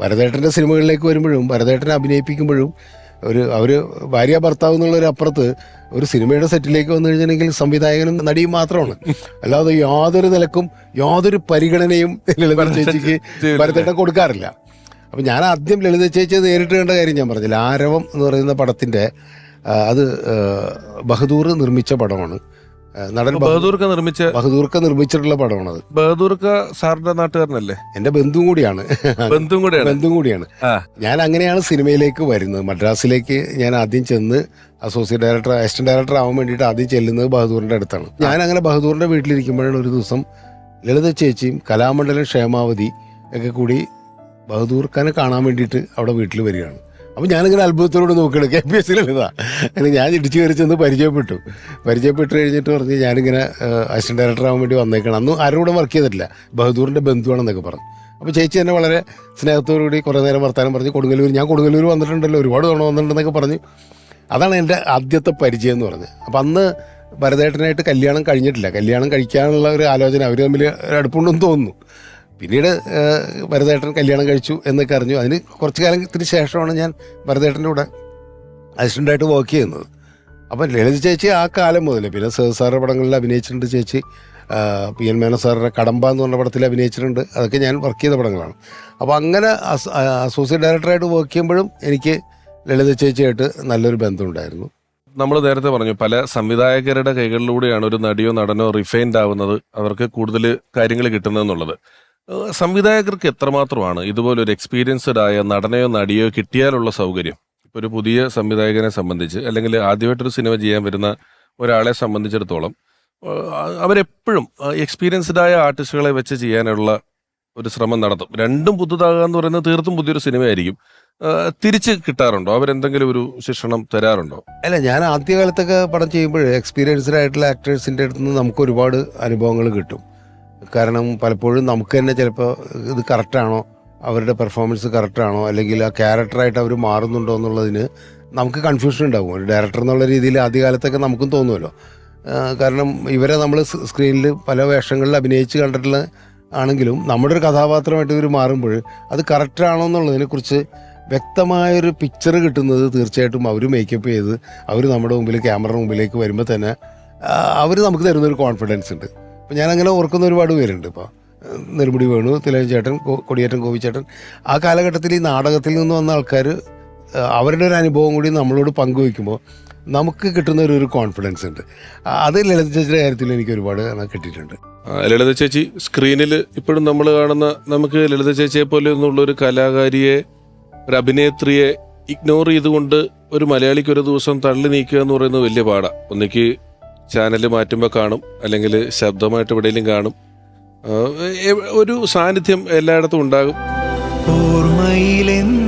ഭരതേട്ടന്റെ സിനിമകളിലേക്ക് വരുമ്പോഴും ഭരതേട്ടനെ അഭിനയിപ്പിക്കുമ്പോഴും ഒരു അവർ ഭാര്യ ഭർത്താവ് എന്നുള്ളൊരു അപ്പുറത്ത് ഒരു സിനിമയുടെ സെറ്റിലേക്ക് വന്നു കഴിഞ്ഞിട്ടുണ്ടെങ്കിൽ സംവിധായകനും നടിയും മാത്രമാണ്. അല്ലാതെ യാതൊരു നിലക്കും യാതൊരു പരിഗണനയും ലളിത ചേച്ചിക്ക് ഭരതേട്ടൻ കൊടുക്കാറില്ല. അപ്പം ഞാൻ ആദ്യം ലളിത ചേച്ചി നേരിട്ട് കണ്ട കാര്യം ഞാൻ പറഞ്ഞില്ല? ആരവം എന്ന് പറയുന്ന പടത്തിന്റെ അത് ബഹദൂർ നിർമ്മിച്ച പടമാണ്. നടൻ ബഹ- ബഹദൂർക്ക നിർമ്മിച്ച ബഹദൂർക്ക നിർമ്മിച്ചിട്ടുള്ള പടമാണത്. ബഹദൂർക്ക സാറിന്റെ നാട്ടുകാരനല്ലേ? എന്റെ ബന്ധുവും കൂടിയാണ്. ബന്ധുവും കൂടിയാണ്? ബന്ധുവും കൂടിയാണ്. ഞാൻ അങ്ങനെയാണ് സിനിമയിലേക്ക് വരുന്നത്. മദ്രാസിലേക്ക് ഞാൻ ആദ്യം ചെന്ന് അസോസിയേറ്റ് ഡയറക്ടർ അസിസ്റ്റന്റ് ഡയറക്ടർ ആവാൻ വേണ്ടിയിട്ട് ആദ്യം ചെല്ലുന്നത് ബഹദൂറിന്റെ അടുത്താണ്. ഞാൻ അങ്ങനെ ബഹദൂറിന്റെ വീട്ടിലിരിക്കുമ്പോഴാണ് ഒരു ദിവസം ലളിത ചേച്ചിയും കലാമണ്ഡലം ക്ഷേമാവതി ഒക്കെ കൂടി ബഹദൂർ ഖാനെ കാണാൻ വേണ്ടിയിട്ട് അവിടെ വീട്ടിൽ വരികയാണ്. അപ്പം ഞാനിങ്ങനെ അത്ഭുതത്തോട് നോക്കണം കെ പി എസ് ലളിത അങ്ങനെ ഞാൻ ഇടിച്ചു കയറി ചെന്ന് പരിചയപ്പെട്ടു. പരിചയപ്പെട്ട് കഴിഞ്ഞിട്ട് പറഞ്ഞ് ഞാനിങ്ങനെ അസിസ്റ്റന്റ് ഡയറക്ടർ ആവാൻ വേണ്ടി വന്നേക്കണം. അന്ന് ആരോടും വർക്ക് ചെയ്തിട്ടില്ല. ബഹദൂറിന്റെ ബന്ധുവാണെന്നൊക്കെ പറഞ്ഞു. അപ്പോൾ ചേച്ചി എന്നെ വളരെ സ്നേഹത്തോടുകൂടി കുറേ നേരം വർത്താനം പറഞ്ഞ്. കൊടുങ്ങല്ലൂർ ഞാൻ കൊടുങ്ങല്ലൂർ വന്നിട്ടുണ്ടല്ലോ ഒരുപാട് തവണ വന്നിട്ടുണ്ടെന്നൊക്കെ പറഞ്ഞു. അതാണ് എന്റെ ആദ്യത്തെ പരിചയം എന്ന് പറഞ്ഞത്. അപ്പം അന്ന് ഭരതേട്ടനായിട്ട് കല്യാണം കഴിഞ്ഞിട്ടില്ല. കല്യാണം കഴിക്കാനുള്ള ഒരു ആലോചന അവർ തമ്മിൽ അടുപ്പുണ്ടെന്ന് തോന്നുന്നു. പിന്നീട് ഭരതേട്ടൻ കല്യാണം കഴിച്ചു എന്നൊക്കെ അറിഞ്ഞു. അതിന് കുറച്ച് കാലത്തിന് ശേഷമാണ് ഞാൻ ഭരതേട്ടന്റെ കൂടെ അസിസ്റ്റന്റായിട്ട് വർക്ക് ചെയ്യുന്നത്. അപ്പം ലളിത ചേച്ചി ആ കാലം മുതൽ പിന്നെ സാറിന്റെ പടങ്ങളിൽ അഭിനയിച്ചിട്ടുണ്ട് ചേച്ചി. പി എൻ മേനോൻ സാറിന്റെ കടമ്പ എന്ന് പറഞ്ഞ പടത്തിൽ അഭിനയിച്ചിട്ടുണ്ട്. അതൊക്കെ ഞാൻ വർക്ക് ചെയ്ത പടങ്ങളാണ്. അപ്പോൾ അങ്ങനെ അസോസിയേറ്റ് ഡയറക്ടറായിട്ട് വർക്ക് ചെയ്യുമ്പോഴും എനിക്ക് ലളിത ചേച്ചിയായിട്ട് നല്ലൊരു ബന്ധമുണ്ടായിരുന്നു. നമ്മൾ നേരത്തെ പറഞ്ഞു പല സംവിധായകരുടെ കൈകളിലൂടെയാണ് ഒരു നടിയോ നടനോ റിഫൈൻഡ് ആവുന്നത്. അവർക്ക് കൂടുതൽ കാര്യങ്ങൾ കിട്ടുന്നതെന്നുള്ളത്. സംവിധായകർക്ക് എത്രമാത്രമാണ് ഇതുപോലെ ഒരു എക്സ്പീരിയൻസ്ഡ് ആയ നടനെയോ നടിയോ കിട്ടിയാലുള്ള സൗകര്യം? ഇപ്പൊ ഒരു പുതിയ സംവിധായകനെ സംബന്ധിച്ച് അല്ലെങ്കിൽ ആദ്യമായിട്ടൊരു സിനിമ ചെയ്യാൻ വരുന്ന ഒരാളെ സംബന്ധിച്ചിടത്തോളം അവരെപ്പോഴും എക്സ്പീരിയൻസ്ഡ് ആയ ആർട്ടിസ്റ്റുകളെ വെച്ച് ചെയ്യാനുള്ള ഒരു ശ്രമം നടത്തും. രണ്ടും പുതുതാകുക എന്ന് പറയുന്നത് തീർത്തും പുതിയൊരു സിനിമയായിരിക്കും. തിരിച്ച് കിട്ടാറുണ്ടോ? അവരെന്തെങ്കിലും ഒരു ശിക്ഷണം തരാറുണ്ടോ? അല്ല ഞാൻ ആദ്യകാലത്തൊക്കെ പടം ചെയ്യുമ്പോൾ എക്സ്പീരിയൻസ്ഡ് ആയിട്ടുള്ള ആക്ടേഴ്സിന്റെ അടുത്ത് നിന്ന് നമുക്ക് ഒരുപാട് അനുഭവങ്ങൾ കിട്ടും. കാരണം പലപ്പോഴും നമുക്ക് തന്നെ ചിലപ്പോൾ ഇത് കറക്റ്റാണോ അവരുടെ പെർഫോമൻസ് കറക്റ്റാണോ അല്ലെങ്കിൽ ആ ക്യാരക്ടറായിട്ട് അവർ മാറുന്നുണ്ടോ എന്നുള്ളതിന് നമുക്ക് കൺഫ്യൂഷൻ ഉണ്ടാകും. ഒരു ഡയറക്ടർ എന്നുള്ള രീതിയിൽ ആദ്യകാലത്തൊക്കെ നമുക്കും തോന്നുമല്ലോ കാരണം ഇവരെ നമ്മൾ സ്ക്രീനിൽ പല വേഷങ്ങളിൽ അഭിനയിച്ച് കണ്ടിട്ടുള്ള ആണെങ്കിലും നമ്മുടെ ഒരു കഥാപാത്രമായിട്ട് ഇവർ മാറുമ്പോൾ അത് കറക്റ്റാണോ എന്നുള്ളതിനെക്കുറിച്ച് വ്യക്തമായൊരു പിക്ചർ കിട്ടുന്നത് തീർച്ചയായിട്ടും അവർ മേക്കപ്പ് ചെയ്ത് അവർ നമ്മുടെ മുമ്പിൽ ക്യാമറ മുമ്പിലേക്ക് വരുമ്പോൾ തന്നെ അവർ നമുക്ക് തരുന്നൊരു കോൺഫിഡൻസ് ഉണ്ട്. അപ്പം ഞാനങ്ങനെ ഓർക്കുന്ന ഒരുപാട് പേരുണ്ട്. ഇപ്പോൾ നെടുമുടി വേണു തിലകൻ ചേട്ടൻ കൊടിയേറ്റൻ ഗോപിച്ചേട്ടൻ. ആ കാലഘട്ടത്തിൽ ഈ നാടകത്തിൽ നിന്ന് വന്ന ആൾക്കാർ അവരുടെ ഒരു അനുഭവം കൂടി നമ്മളോട് പങ്കുവയ്ക്കുമ്പോൾ നമുക്ക് കിട്ടുന്ന ഒരു കോൺഫിഡൻസ് ഉണ്ട്. അത് ലളിത ചേച്ചിയുടെ കാര്യത്തിൽ എനിക്ക് ഒരുപാട് കിട്ടിയിട്ടുണ്ട്. ലളിത ചേച്ചി സ്ക്രീനിൽ ഇപ്പോഴും നമ്മൾ കാണുന്ന നമുക്ക് ലളിത ചേച്ചിയെ പോലെ ഒന്നുള്ള ഒരു കലാകാരിയെ ഒരു അഭിനേത്രിയെ ഇഗ്നോർ ചെയ്തുകൊണ്ട് ഒരു മലയാളിക്ക് ഒരു ദിവസം തള്ളി നീക്കുക എന്ന് പറയുന്നത് വലിയ പാടാണ് ഒന്നിക്ക് ചാനൽ മാറ്റുമ്പോൾ കാണും അല്ലെങ്കിൽ ശബ്ദമായിട്ട് എവിടെയെങ്കിലും കാണും. ഒരു സാന്നിധ്യം എല്ലായിടത്തും ഉണ്ടാകും. ഓർമ്മയിലെന്നും